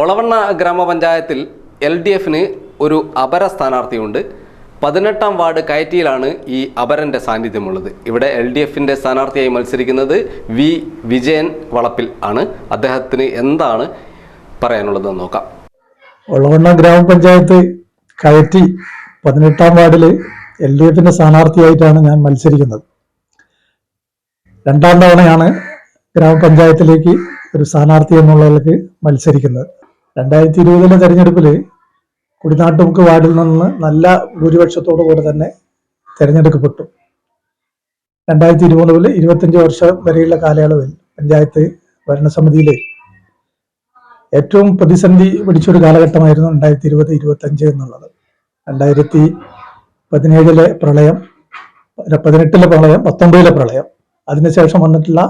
ഒളവണ്ണ ഗ്രാമപഞ്ചായത്തിൽ L D എഫിന് ഒരു അപര സ്ഥാനാർത്ഥിയുണ്ട്. പതിനെട്ടാം വാർഡ് കയറ്റിയിലാണ് ഈ അപരന്റെ സാന്നിധ്യമുള്ളത്. ഇവിടെ എൽ ഡി എഫിന്റെ സ്ഥാനാർത്ഥിയായി മത്സരിക്കുന്നത് വി വിജയൻ വളപ്പിൽ ആണ്. അദ്ദേഹത്തിന് എന്താണ് പറയാനുള്ളതെന്ന് നോക്കാം. ഒളവണ്ണ ഗ്രാമപഞ്ചായത്ത് കയറ്റി പതിനെട്ടാം വാർഡിൽ എൽ ഡി എഫിന്റെ സ്ഥാനാർത്ഥിയായിട്ടാണ് ഞാൻ മത്സരിക്കുന്നത്. രണ്ടാം തവണയാണ് ഗ്രാമപഞ്ചായത്തിലേക്ക് ഒരു സ്ഥാനാർത്ഥി എന്നുള്ളതിലേക്ക് മത്സരിക്കുന്നത്. രണ്ടായിരത്തി ഇരുപതിലെ തെരഞ്ഞെടുപ്പിൽ കുടിനാട്ടുമുക്ക് വാർഡിൽ നിന്ന് നല്ല ഭൂരിപക്ഷത്തോടു കൂടെ തന്നെ തിരഞ്ഞെടുക്കപ്പെട്ടു. രണ്ടായിരത്തി ഇരുപത് മുതൽ ഇരുപത്തഞ്ച് വർഷം വരെയുള്ള കാലയളവിൽ പഞ്ചായത്ത് ഭരണസമിതിയിലെ ഏറ്റവും പ്രതിസന്ധി പിടിച്ചൊരു കാലഘട്ടമായിരുന്നു രണ്ടായിരത്തി ഇരുപത് ഇരുപത്തഞ്ച് എന്നുള്ളത്. രണ്ടായിരത്തി പതിനേഴിലെ പ്രളയം പതിനെട്ടിലെ പ്രളയം പത്തൊമ്പതിലെ പ്രളയം അതിനുശേഷം വന്നിട്ടുള്ള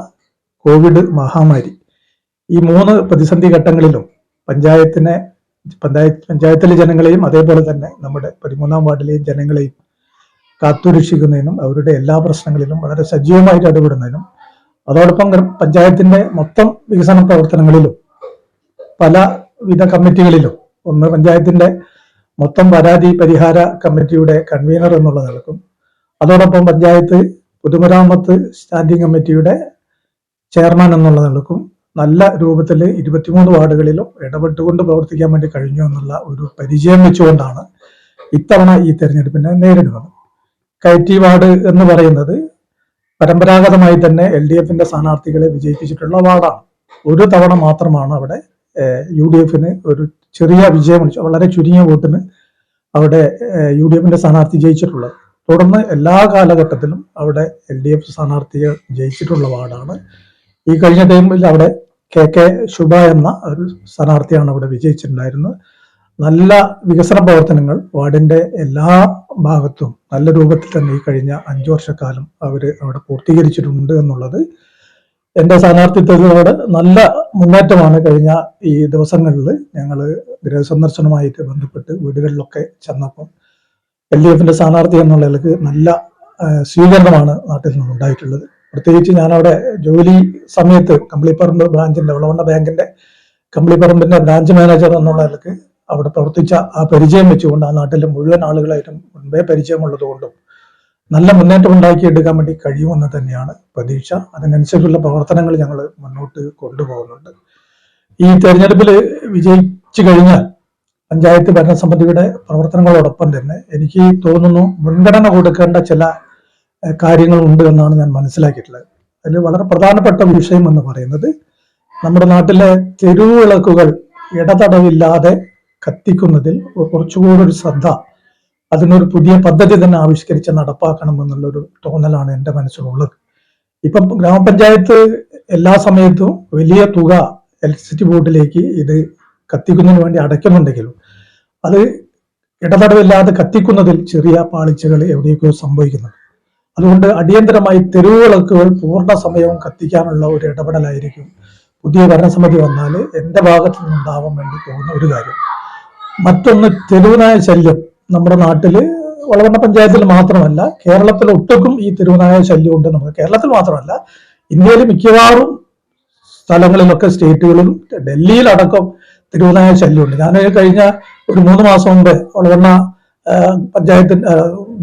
കോവിഡ് മഹാമാരി. ഈ മൂന്ന് പ്രതിസന്ധി ഘട്ടങ്ങളിലും പഞ്ചായത്തിനെ പഞ്ചായത്ത് പഞ്ചായത്തിലെ ജനങ്ങളെയും അതേപോലെ തന്നെ നമ്മുടെ പതിമൂന്നാം വാർഡിലെയും ജനങ്ങളെയും കാത്തുരക്ഷിക്കുന്നതിനും അവരുടെ എല്ലാ പ്രശ്നങ്ങളിലും വളരെ സജീവമായിട്ട് ഇടപെടുന്നതിനും അതോടൊപ്പം പഞ്ചായത്തിന്റെ മൊത്തം വികസന പ്രവർത്തനങ്ങളിലും പല വിധ കമ്മിറ്റികളിലും ഒന്ന് പഞ്ചായത്തിന്റെ മൊത്തം പരാതി പരിഹാര കമ്മിറ്റിയുടെ കൺവീനർ എന്നുള്ള നിലക്കും അതോടൊപ്പം പഞ്ചായത്ത് പൊതുമരാമത്ത് സ്റ്റാൻഡിംഗ് കമ്മിറ്റിയുടെ ചെയർമാൻ എന്നുള്ള നിലക്കും നല്ല രൂപത്തിൽ ഇരുപത്തിമൂന്ന് വാർഡുകളിലും ഇടപെട്ടുകൊണ്ട് പ്രവർത്തിക്കാൻ വേണ്ടി കഴിഞ്ഞു എന്നുള്ള ഒരു പരിചയം വെച്ചുകൊണ്ടാണ് ഇത്തവണ ഈ തെരഞ്ഞെടുപ്പിനെ നേരിടുന്നത്. കയറ്റി വാർഡ് എന്ന് പറയുന്നത് പരമ്പരാഗതമായി തന്നെ എൽ ഡി എഫിന്റെ സ്ഥാനാർത്ഥികളെ വിജയിപ്പിച്ചിട്ടുള്ള വാർഡാണ്. ഒരു തവണ മാത്രമാണ് അവിടെ യു ഡി എഫിന് ഒരു ചെറിയ വിജയം വളരെ ചുരുങ്ങിയ വോട്ടിന് അവിടെ യു ഡി എഫിന്റെ സ്ഥാനാർത്ഥി ജയിച്ചിട്ടുള്ളത്. തുടർന്ന് എല്ലാ കാലഘട്ടത്തിലും അവിടെ എൽ ഡി എഫ് സ്ഥാനാർത്ഥികൾ ജയിച്ചിട്ടുള്ള വാർഡാണ്. ഈ കഴിഞ്ഞ ടൈമിൽ അവിടെ കെ കെ ശുഭ എന്ന ഒരു സ്ഥാനാർത്ഥിയാണ് അവിടെ വിജയിച്ചിട്ടുണ്ടായിരുന്നത്. നല്ല വികസന പ്രവർത്തനങ്ങൾ വാർഡിന്റെ എല്ലാ ഭാഗത്തും നല്ല രൂപത്തിൽ തന്നെ ഈ കഴിഞ്ഞ അഞ്ചു വർഷക്കാലം അവർ അവിടെ പൂർത്തീകരിച്ചിട്ടുണ്ട് എന്നുള്ളത് എന്റെ സ്ഥാനാർത്ഥിത്വത്തോട് നല്ല മുന്നേറ്റമാണ് കഴിഞ്ഞ ഈ ദിവസങ്ങളിൽ ഞങ്ങൾ ഗൃഹസന്ദർശനവുമായിട്ട് ബന്ധപ്പെട്ട് വീടുകളിലൊക്കെ ചെന്നപ്പം എൽ ഡി എഫിന്റെ സ്ഥാനാർത്ഥി എന്നുള്ള നല്ല സ്വീകരണമാണ് നാട്ടിൽ നിന്നും ഉണ്ടായിട്ടുള്ളത് പ്രത്യേകിച്ച് ഞാനവിടെ ജോലി സമയത്ത് കമ്പിളിപ്പറമ്പ് ബ്രാഞ്ചിന്റെ വിളവണ്ണ ബാങ്കിന്റെ കമ്പിളിപ്പറമ്പിന്റെ ബ്രാഞ്ച് മാനേജർ എന്നുള്ള നിലയ്ക്ക് അവിടെ പ്രവർത്തിച്ച ആ പരിചയം വെച്ചുകൊണ്ട് ആ നാട്ടിലെ മുഴുവൻ ആളുകളായിട്ടും മുൻപേ പരിചയമുള്ളതുകൊണ്ടും നല്ല മുന്നേറ്റം ഉണ്ടാക്കിയെടുക്കാൻ വേണ്ടി കഴിയുമെന്ന് തന്നെയാണ് പ്രതീക്ഷ. അതിനനുസരിച്ചുള്ള പ്രവർത്തനങ്ങൾ ഞങ്ങൾ മുന്നോട്ട് കൊണ്ടുപോകുന്നുണ്ട്. ഈ തെരഞ്ഞെടുപ്പിൽ വിജയിച്ചു കഴിഞ്ഞാൽ പഞ്ചായത്ത് ഭരണസമിതിയുടെ പ്രവർത്തനങ്ങളോടൊപ്പം തന്നെ എനിക്ക് തോന്നുന്നു മുൻഗണന കൊടുക്കേണ്ട ചില കാര്യങ്ങളുണ്ട് എന്നാണ് ഞാൻ മനസ്സിലാക്കിയിട്ടുള്ളത്. അതിൽ വളരെ പ്രധാനപ്പെട്ട വിഷയം എന്ന് പറയുന്നത് നമ്മുടെ നാട്ടിലെ തെരുവിളക്കുകൾ ഇടതടവില്ലാതെ കത്തിക്കുന്നതിൽ കുറച്ചുകൂടി ഒരു ശ്രദ്ധ അതിനൊരു പുതിയ പദ്ധതി തന്നെ ആവിഷ്കരിച്ച് നടപ്പാക്കണം എന്നുള്ളൊരു തോന്നലാണ് എന്റെ മനസ്സിലുള്ളത്. ഇപ്പം ഗ്രാമപഞ്ചായത്ത് എല്ലാ സമയത്തും വലിയ തുക ഇലക്ട്രിസിറ്റി ബോർഡിലേക്ക് ഇത് കത്തിക്കുന്നതിന് വേണ്ടി അടയ്ക്കുന്നുണ്ടെങ്കിലും അത് ഇടതടവില്ലാതെ കത്തിക്കുന്നതിൽ ചെറിയ പാളിച്ചകൾ എവിടെയൊക്കെയോ സംഭവിക്കുന്നുണ്ട്. അതുകൊണ്ട് അടിയന്തരമായി തെരുവുകളൊക്കെ പൂർണ സമയവും കത്തിക്കാനുള്ള ഒരു ഇടപെടലായിരിക്കും. പുതിയ ഭരണസമിതി വന്നാൽ എന്റെ ഭാഗത്തു നിന്നുണ്ടാവാൻ വേണ്ടി പോകുന്ന ഒരു കാര്യം. മറ്റൊന്ന് തെരുവുനായ ശല്യം. നമ്മുടെ നാട്ടിൽ വളവണ്ണ പഞ്ചായത്തിൽ മാത്രമല്ല കേരളത്തിൽ ഒട്ടുക്കും ഈ തെരുവുനായ ശല്യം ഉണ്ട് നമുക്ക് കേരളത്തിൽ മാത്രമല്ല ഇന്ത്യയിൽ മിക്കവാറും സ്ഥലങ്ങളിലൊക്കെ സ്റ്റേറ്റുകളും ഡൽഹിയിലടക്കം തെരുവുനായ ശല്യമുണ്ട്. ഞാൻ കഴിഞ്ഞ ഒരു മൂന്ന് മാസം മുമ്പ് വളവണ്ണ പഞ്ചായത്ത്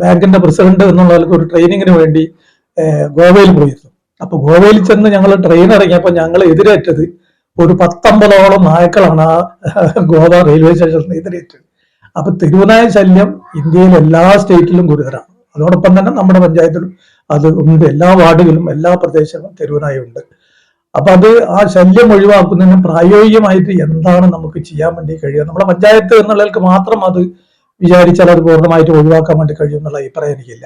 ബാങ്കിന്റെ പ്രസിഡന്റ് എന്നുള്ള ഒരു ട്രെയിനിങ്ങിന് വേണ്ടി ഗോവയിൽ പോയിരുന്നു. അപ്പൊ ഗോവയിൽ ചെന്ന് ഞങ്ങൾ ട്രെയിൻ ഇറങ്ങിയപ്പോൾ ഞങ്ങൾ എതിരേറ്റത് ഒരു പത്തമ്പതോളം നായ്ക്കളാണ് ആ ഗോവ റെയിൽവേ സ്റ്റേഷനിൽ എതിരേറ്റത്. അപ്പൊ തിരുവനായ ശല്യം ഇന്ത്യയിലെ എല്ലാ സ്റ്റേറ്റിലും ഗുരുതരമാണ് അതോടൊപ്പം തന്നെ നമ്മുടെ പഞ്ചായത്തിലും അത് ഉണ്ട്. എല്ലാ വാർഡുകളിലും എല്ലാ പ്രദേശങ്ങളും തെരുവുനായ ഉണ്ട്. അപ്പൊ അത് ആ ശല്യം ഒഴിവാക്കുന്നതിന് പ്രായോഗികമായിട്ട് എന്താണ് നമുക്ക് ചെയ്യാൻ വേണ്ടി കഴിയുക? നമ്മുടെ പഞ്ചായത്ത് എന്നുള്ളവർക്ക് മാത്രം അത് വിചാരിച്ചാൽ അത് പൂർണമായിട്ട് ഒഴിവാക്കാൻ വേണ്ടി കഴിയും എന്നുള്ള അഭിപ്രായം എനിക്കില്ല.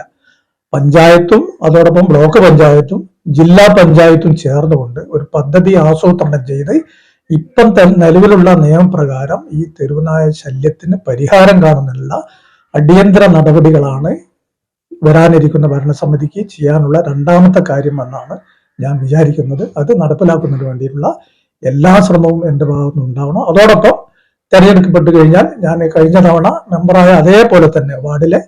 പഞ്ചായത്തും അതോടൊപ്പം ബ്ലോക്ക് പഞ്ചായത്തും ജില്ലാ പഞ്ചായത്തും ചേർന്നുകൊണ്ട് ഒരു പദ്ധതി ആസൂത്രണം ചെയ്ത് ഇപ്പം നിലവിലുള്ള നിയമപ്രകാരം ഈ തെരുവുനായ ശല്യത്തിന് പരിഹാരം കാണുന്നുള്ള അടിയന്തര നടപടികളാണ് വരാനിരിക്കുന്ന ഭരണസമിതിക്ക് ചെയ്യാനുള്ള രണ്ടാമത്തെ കാര്യം എന്നാണ് ഞാൻ വിചാരിക്കുന്നത്. അത് നടപ്പിലാക്കുന്നതിന് വേണ്ടിയിട്ടുള്ള എല്ലാ ശ്രമവും എന്റെ ഭാഗത്തുനിന്ന് ഉണ്ടാവണം അതോടൊപ്പം തെരഞ്ഞെടുക്കപ്പെട്ട് കഴിഞ്ഞാൽ ഞാൻ കഴിഞ്ഞ തവണ മെമ്പറായ അതേപോലെ തന്നെ വാർഡിലെ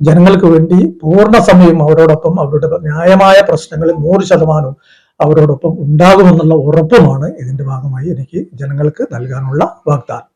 ജനങ്ങൾക്ക് വേണ്ടി പൂർണ സമയം അവരോടൊപ്പം അവരുടെ ന്യായമായ പ്രശ്നങ്ങളിൽ നൂറ് ശതമാനവും അവരോടൊപ്പം ഉണ്ടാകുമെന്നുള്ള ഉറപ്പുമാണ് ഇതിന്റെ ഭാഗമായി എനിക്ക് ജനങ്ങൾക്ക് നൽകാനുള്ള വാഗ്ദാനം.